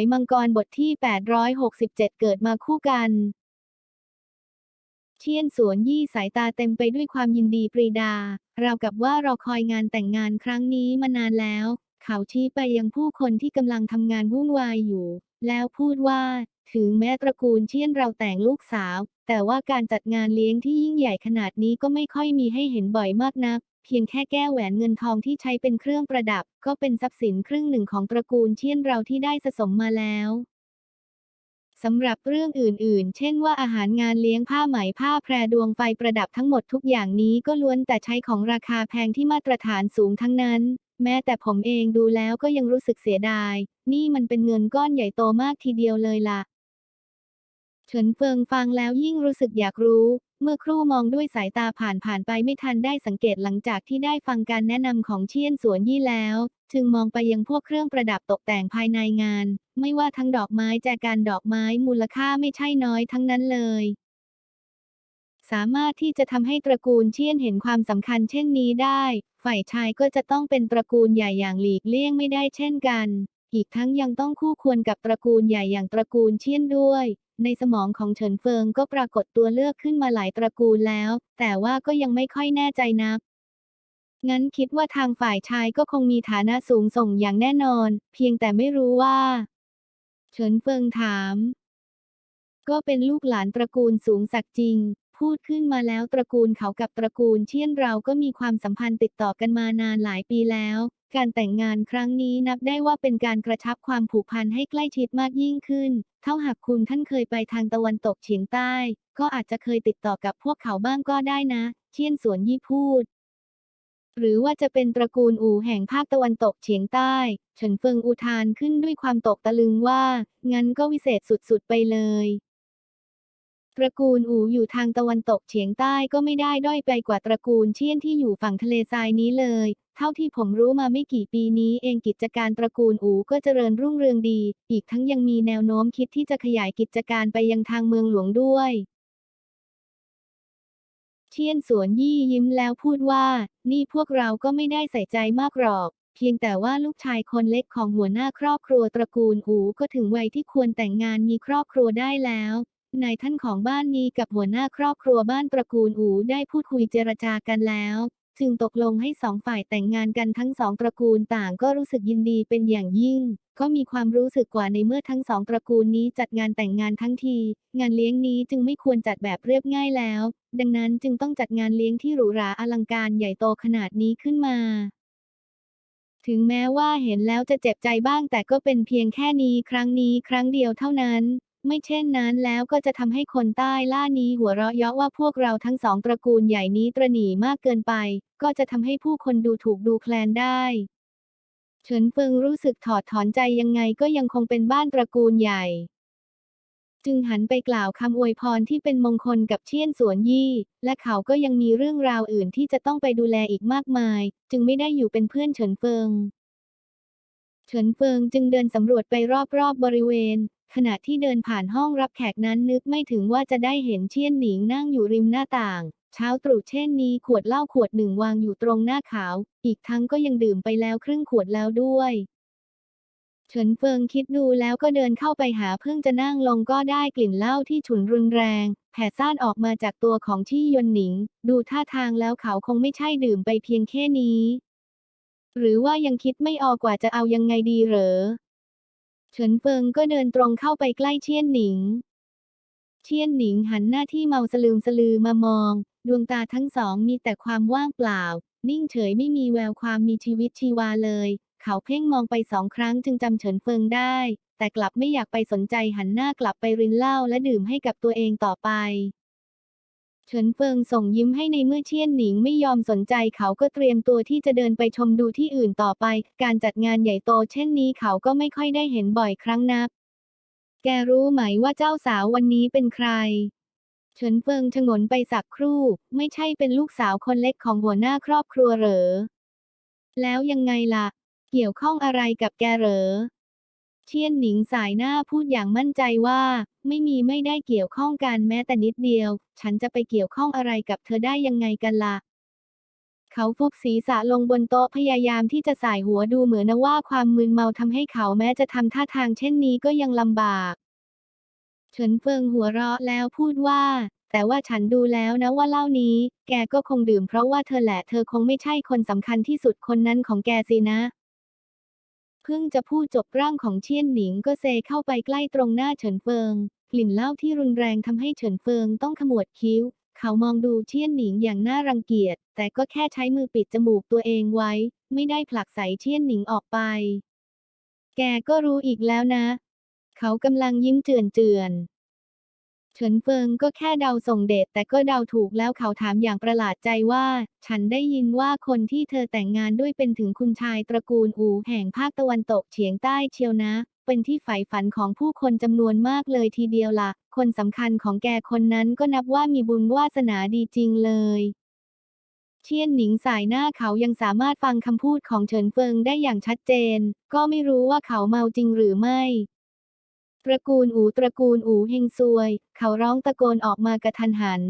ยมังกรบทที่ 867 เกิดมาคู่กันเชียนสวนยี่สายตาเต็มไปด้วยความยินดีปรีดา เรากับว่ารอคอยงานแต่งงานครั้งนี้มานานแล้ว เขาชี้ไปยังผู้คนที่กำลังทำงานวุ่นวายอยู่ แล้วพูดว่า ถึงแม้ตระกูลเชียนเราแต่งลูกสาว แต่ว่าการจัดงานเลี้ยงที่ยิ่งใหญ่ขนาดนี้ก็ไม่ค่อยมีให้เห็นบ่อยมากนัก เพียงแค่แก้วแหวนเงินทองที่ใช้เป็นเครื่องประดับ ก็เป็นทรัพย์สินครึ่งหนึ่งของตระกูลเชียนเราที่ได้สะสมมาแล้วสำหรับเรื่องอื่นๆ เช่นว่าอาหารงานเลี้ยงผ้าไหมผ้าแพรดวงไฟประดับทั้งหมดทุกอย่างนี้ก็ล้วนแต่ใช้ของราคาแพงที่มาตรฐานสูงทั้งนั้น แม้แต่ผมเองดูแล้วก็ยังรู้สึกเสียดาย นี่มันเป็นเงินก้อนใหญ่โตมากทีเดียวเลยล่ะ เฉินเฟิงฟังแล้วยิ่งรู้สึกอยากรู้ เมื่อครู่มองด้วยสายตาผ่านผ่านไปไม่ทันได้สังเกตหลังจากที่ได้ฟังการแนะนำของเชียนสวนยี่แล้ว จึงมองไปยังพวกเครื่องประดับตกแต่งภายในงาน ไม่ว่าทั้งดอกไม้แจกันดอกไม้มูลค่าไม่ใช่น้อยทั้งนั้นเลยสามารถที่จะทำให้ตระกูลเชียนเห็นความสำคัญเช่นนี้ได้ ฝ่ายชายก็จะต้องเป็นตระกูลใหญ่อย่างหลีกเลี่ยงไม่ได้เช่นกัน อีกทั้งยังต้องคู่ควรกับตระกูลใหญ่อย่างตระกูลเชียนด้วย ในสมองของเฉินเฟิงก็ปรากฏตัวเลือกขึ้นมาหลายตระกูลแล้ว แต่ว่าก็ยังไม่ค่อยแน่ใจนัก งั้นคิดว่าทางฝ่ายชายก็คงมีฐานะสูงส่งอย่างแน่นอน เพียงแต่ไม่รู้ว่า เฉินเฟิงถาม ก็เป็นลูกหลานตระกูลสูงศักจริง พูดขึ้นมาแล้วตระกูลเขากับตระกูลเชียนเราก็มีความสัมพันธ์ติดต่อกันมานานหลายปีแล้ว การแต่งงานครั้งนี้นับได้ว่าเป็นการกระชับความผูกพันให้ใกล้ชิดมากยิ่งขึ้น เท่าหากคุณท่านเคยไปทางตะวันตกเฉียงใต้ ก็อาจจะเคยติดต่อกับพวกเขาบ้างก็ได้นะ เชียนสวนยี่พูด หรือว่าจะเป็นตระกูลอู่แห่งภาคตะวันตกเฉียงใต้เฉินเฟิงอุทานขึ้นด้วยความตกตะลึงว่า งั้นก็วิเศษสุดๆไปเลยตระกูลอู่อยู่ทางตะวันตกเฉียงใต้ก็ไม่ได้ด้อยไปกว่าตระกูลเชียนที่อยู่ฝั่งทะเลทรายนี้เลย เท่าที่ผมรู้มาไม่กี่ปีนี้เองกิจการตระกูลอูก็เจริญรุ่งเรืองดี อีกทั้งยังมีแนวโน้มคิดที่จะขยายกิจการไปยังทางเมืองหลวงด้วยเชียนสวนยี่ยิ้มแล้วพูดว่า นี่พวกเราก็ไม่ได้ใส่ใจมากหรอก เพียงแต่ว่าลูกชายคนเล็กของหัวหน้าครอบครัวตระกูลอูก็ถึงวัยที่ควรแต่งงานมีครอบครัวได้แล้วนายท่านของบ้านนี้กับหัวหน้าครอบครัวบ้านตระกูลอูได้พูดคุยเจรจากันแล้ว จึงตกลงให้สองฝ่ายแต่งงานกันทั้งสองตระกูลต่างก็รู้สึกยินดีเป็นอย่างยิ่ง ก็มีความรู้สึกกว่าในเมื่อทั้งสองตระกูลนี้จัดงานแต่งงานทั้งที งานเลี้ยงนี้จึงไม่ควรจัดแบบเรียบง่ายแล้ว ดังนั้นจึงต้องจัดงานเลี้ยงที่หรูหราอลังการใหญ่โตขนาดนี้ขึ้นมาถึงแม้ว่าเห็นแล้วจะเจ็บใจบ้างแต่ก็เป็นเพียงแค่นี้ครั้งนี้ครั้งเดียวเท่านั้น ไม่เช่นนั้นแล้วก็จะทำให้คนใต้ล่านี้หัวเราะเยาะว่าพวกเราทั้งสองตระกูลใหญ่นี้ตระหนี่มากเกินไป ก็จะทำให้ผู้คนดูถูกดูแคลนได้เฉินเฟิงรู้สึกถอดถอนใจยังไงก็ยังคงเป็นบ้านตระกูลใหญ่ จึงหันไปกล่าวคำอวยพรที่เป็นมงคลกับเชียนสวนยี่ และเขาก็ยังมีเรื่องราวอื่นที่จะต้องไปดูแลอีกมากมาย จึงไม่ได้อยู่เป็นเพื่อนเฉินเฟิงเฉินเฟิงจึงเดินสำรวจไปรอบๆบบริเวณ ขณะที่เดินผ่านห้องรับแขกนั้นนึกไม่ถึงว่าจะได้เห็นเชียนหนิงนั่งอยู่ริมหน้าต่าง เช้าตรู่เช่นนี้ขวดเหล้าขวดหนึ่งวางอยู่ตรงหน้าขาว อีกทั้งก็ยังดื่มไปแล้วครึ่งขวดแล้วด้วย เฉินเฟิงคิดดูแล้วก็เดินเข้าไปหาเพิ่งจะนั่งลงก็ได้กลิ่นเหล้าที่ฉุนรุนแรง แผ่ซ่านออกมาจากตัวของชี่ยนหนิง ดูท่าทางแล้วเขาคงไม่ใช่ดื่มไปเพียงแค่นี้ หรือว่ายังคิดไม่ออกกว่าจะเอายังไงดีเหรอ เฉินเฟิงก็เดินตรงเข้าไปใกล้เชียนหนิง เชียนหนิงหันหน้าที่เมาสลืมสลือมามอง ดวงตาทั้งสองมีแต่ความว่างเปล่า นิ่งเฉยไม่มีแววความมีชีวิตชีวาเลย เขาเพ่งมองไปสองครั้งจึงจำเฉินเฟิงได้ แต่กลับไม่อยากไปสนใจหันหน้ากลับไปรินเหล้าและดื่มให้กับตัวเองต่อไป เฉินเฟิงส่งยิ้มให้ในเมื่อเชียนหนิงไม่ยอมสนใจเขาก็เตรียมตัวที่จะเดินไปชมดูที่อื่นต่อไป การจัดงานใหญ่โตเช่นนี้เขาก็ไม่ค่อยได้เห็นบ่อยครั้งนัก แกรู้ไหมว่าเจ้าสาววันนี้เป็นใคร เฉินเฟิงชงนไปสักครู่ ไม่ใช่เป็นลูกสาวคนเล็กของหัวหน้าครอบครัวเหรอ แล้วยังไงล่ะ เกี่ยวข้องอะไรกับแกเหรอ เชียนหนิงสายหน้าพูดอย่างมั่นใจว่า ไม่มีไม่ได้เกี่ยวข้องกันแม้แต่นิดเดียว ฉันจะไปเกี่ยวข้องอะไรกับเธอได้ยังไงกันล่ะ เขาฟุบศีรษะลงบนโต๊ะพยายามที่จะสายหัวดูเหมือนนะว่าความมึนเมาทำให้เขาแม้จะทำท่าทางเช่นนี้ก็ยังลำบาก เฉินเฟิงหัวเราะแล้วพูดว่า แต่ว่าฉันดูแล้วนะว่าเหล้านี้ แกก็คงดื่มเพราะว่าเธอแหละเธอคงไม่ใช่คนสำคัญที่สุดคนนั้นของแกสินะ พิ่งจะพูดจบร่างของเชียนหนิงก็เซเข้าไปใกล้ตรงหน้าเฉินเฟิง กลิ่นเหล้าที่รุนแรงทำให้เฉินเฟิงต้องขมวดคิ้ว เขามองดูเชียนหนิงอย่างน่ารังเกียจ แต่ก็แค่ใช้มือปิดจมูกตัวเองไว้ ไม่ได้ผลักใส่เชียนหนิงออกไป แกก็รู้อีกแล้วนะ เขากำลังยิ้มเจือนเจือน เฉินเฟิงก็แค่เดาส่งเดชแต่ก็เดาถูกแล้วเขาถามอย่างประหลาดใจว่า ฉันได้ยินว่าคนที่เธอแต่งงานด้วยเป็นถึงคุณชายตระกูลอูแห่งภาคตะวันตกเฉียงใต้เชียวนะ เป็นที่ใฝ่ฝันของผู้คนจำนวนมากเลยทีเดียวละ่ะ คนสำคัญของแกคนนั้นก็นับว่ามีบุญวาสนาดีจริงเลยเชียนหนิงสายหน้าเขายังสามารถฟังคำพูดของเฉินเฟิงได้อย่างชัดเจน ก็ไม่รู้ว่าเขาเมาจริงหรือไม่ ตระกูลอูตระกูลอูเฮงซวย เขาร้องตะโกนออกมากระทันหัน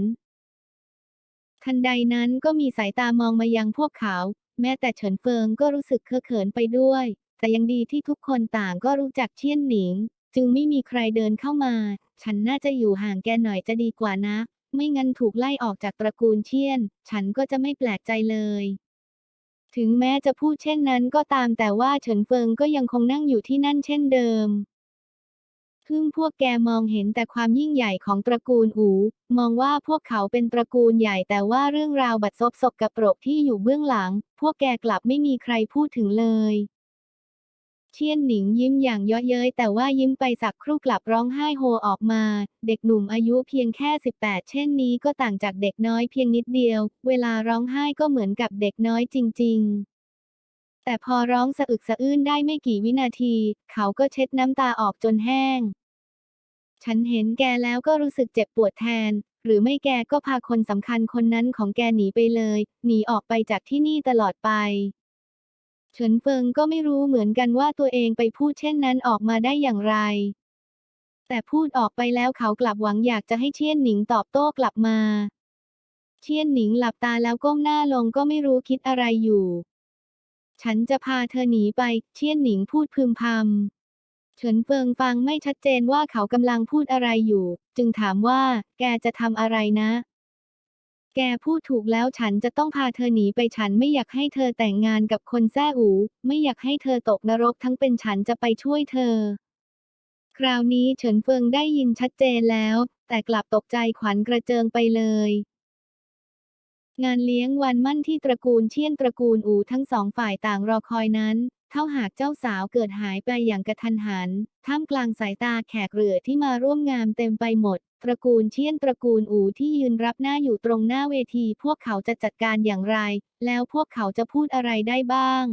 ทันใดนั้นก็มีสายตามองมายังพวกเขา แม้แต่เฉินเฟิงก็รู้สึกเคอะเขินไปด้วย แต่ยังดีที่ทุกคนต่างก็รู้จักเชียนหนิง จึงไม่มีใครเดินเข้ามา ฉันน่าจะอยู่ห่างแกหน่อยจะดีกว่านะ ไม่งั้นถูกไล่ออกจากตระกูลเชียน ฉันก็จะไม่แปลกใจเลยถึงแม้จะพูดเช่นนั้นก็ตามแต่ว่าเฉินเฟิงก็ยังคงนั่งอยู่ที่นั่นเช่นเดิม พึ่งพวกแกมองเห็นแต่ความยิ่งใหญ่ของตระกูลอูมองว่าพวกเขาเป็นตระกูลใหญ่แต่ว่าเรื่องราวบัดซบศกกระปรกที่อยู่เบื้องหลัง พวกแกกลับไม่มีใครพูดถึงเลยเชียนหนิงยิ้มอย่างเยาะเย้ยแต่ว่ายิ้มไปสักครู่กลับร้องไห้โฮออกมา เด็กหนุ่มอายุเพียงแค่ 18 เช่นนี้ก็ต่างจากเด็กน้อยเพียงนิดเดียว เวลาร้องไห้ก็เหมือนกับเด็กน้อยจริง ๆ แต่พอร้องสะอึกสะอื้นได้ไม่กี่วินาที เขาก็เช็ดน้ำตาออกจนแห้ง ฉันเห็นแกแล้วก็รู้สึกเจ็บปวดแทน หรือไม่แกก็พาคนสำคัญคนนั้นของแกหนีไปเลย หนีออกไปจากที่นี่ตลอดไป เฉินเฟิงก็ไม่รู้เหมือนกันว่าตัวเองไปพูดเช่นนั้นออกมาได้อย่างไร แต่พูดออกไปแล้วเขากลับหวังอยากจะให้เชียนหนิงตอบโต้กลับมา เชียนหนิงหลับตาแล้วก้มหน้าลงก็ไม่รู้คิดอะไรอยู่ ฉันจะพาเธอหนีไป เชียนหนิงพูดพึมพำ เฉินเฟิงฟังไม่ชัดเจนว่าเขากำลังพูดอะไรอยู่ จึงถามว่า แกจะทำอะไรนะ แกพูดถูกแล้วฉันจะต้องพาเธอหนีไปฉันไม่อยากให้เธอแต่งงานกับคนแซ่อู ไม่อยากให้เธอตกนรกทั้งเป็นฉันจะไปช่วยเธอ คราวนี้เฉินเฟิงได้ยินชัดเจนแล้ว แต่กลับตกใจขวัญกระเจิงไปเลยงานเลี้ยงวันมั่นที่ตระกูลเชียนตระกูลอูทั้งสองฝ่ายต่างรอคอยนั้น เท่าหากเจ้าสาวเกิดหายไปอย่างกระทันหัน ท่ามกลางสายตาแขกเรือที่มาร่วมงานเต็มไปหมด ตระกูลเชียนตระกูลอูที่ยืนรับหน้าอยู่ตรงหน้าเวที พวกเขาจะจัดการอย่างไร แล้วพวกเขาจะพูดอะไรได้บ้าง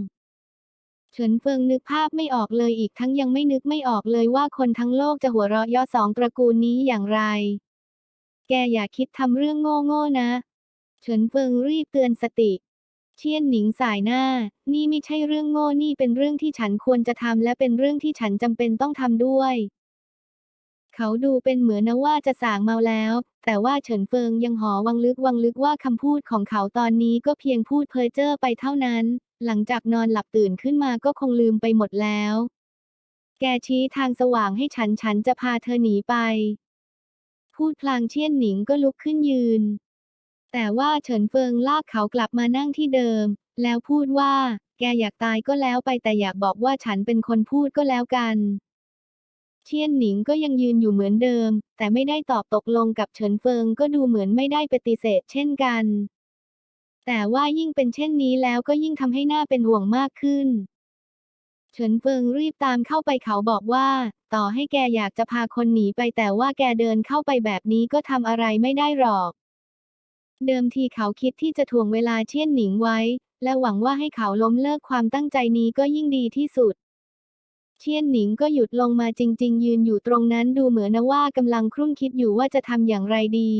เฉินเฟิงนึกภาพไม่ออกเลยอีกทั้งยังไม่นึกไม่ออกเลยว่าคนทั้งโลกจะหัวเราะย่อสองตระกูลนี้อย่างไร แกอย่าคิดทำเรื่องโง่ๆนะ เฉินเฟิงรีบเตือนสติ เชียนหนิงสายหน้า นี่ไม่ใช่เรื่องโง่นี่เป็นเรื่องที่ฉันควรจะทำและเป็นเรื่องที่ฉันจำเป็นต้องทำด้วย เขาดูเป็นเหมือนนะว่าจะสางเมาแล้ว แต่ว่าเฉินเฟิงยังหอวังลึกวังลึกว่าคำพูดของเขาตอนนี้ก็เพียงพูดเพ้อเจ้อไปเท่านั้น หลังจากนอนหลับตื่นขึ้นมาก็คงลืมไปหมดแล้ว แกชี้ทางสว่างให้ฉันฉันจะพาเธอหนีไป พูดพลางเชียนหนิงก็ลุกขึ้นยืน แต่ว่าเฉินเฟิงลากเขากลับมานั่งที่เดิม แล้วพูดว่า แกอยากตายก็แล้วไปแต่อยากบอกว่าฉันเป็นคนพูดก็แล้วกันเชียนหนิงก็ยังยืนอยู่เหมือนเดิม แต่ไม่ได้ตอบตกลงกับเฉินเฟิงก็ดูเหมือนไม่ได้ปฏิเสธ เช่นกัน แต่ว่ายิ่งเป็นเช่นนี้แล้วก็ยิ่งทำให้หน้าเป็นห่วงมากขึ้น เฉินเฟิงรีบตามเข้าไปเขาบอกว่า ต่อให้แกอยากจะพาคนหนีไปแต่ว่าแกเดินเข้าไปแบบนี้ก็ทำอะไรไม่ได้หรอก เดิมทีเขาคิดที่จะถ่วงเวลาเชี่ยนหนิงไว้ และหวังว่าให้เขาล้มเลิกความตั้งใจนี้ก็ยิ่งดีที่สุด เชี่ยนหนิงก็หยุดลงมาจริง ๆ ยืนอยู่ตรงนั้นดูเหมือนนะว่ากำลังครุ่นคิดอยู่ว่าจะทำอย่างไรดี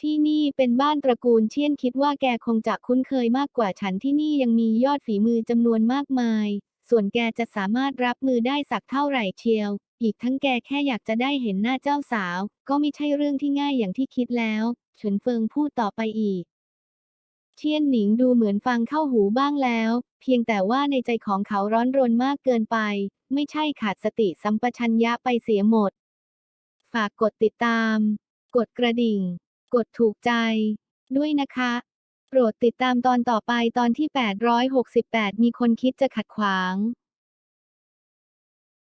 ที่นี่เป็นบ้านตระกูลเชี่ยนคิดว่าแกคงจะคุ้นเคยมากกว่าฉันที่นี่ยังมียอดฝีมือจำนวนมากมาย ส่วนแกจะสามารถรับมือได้สักเท่าไหร่เชียว อีกทั้งแกแค่อยากจะได้เห็นหน้าเจ้าสาว ก็ไม่ใช่เรื่องที่ง่ายอย่างที่คิดแล้ว เฉินเฟิงพูดต่อไปอีกเชียนหนิงดูเหมือนฟังเข้าหูบ้างแล้ว เพียงแต่ว่าในใจของเขาร้อนรนมากเกินไป ไม่ใช่ขาดสติสัมปชัญญะไปเสียหมด ฝากกดติดตาม กดกระดิ่ง กดถูกใจ ด้วยนะคะ ปรดติดตามตอนต่อไปตอนที่ 868 มีคนคิดจะขัดขวาง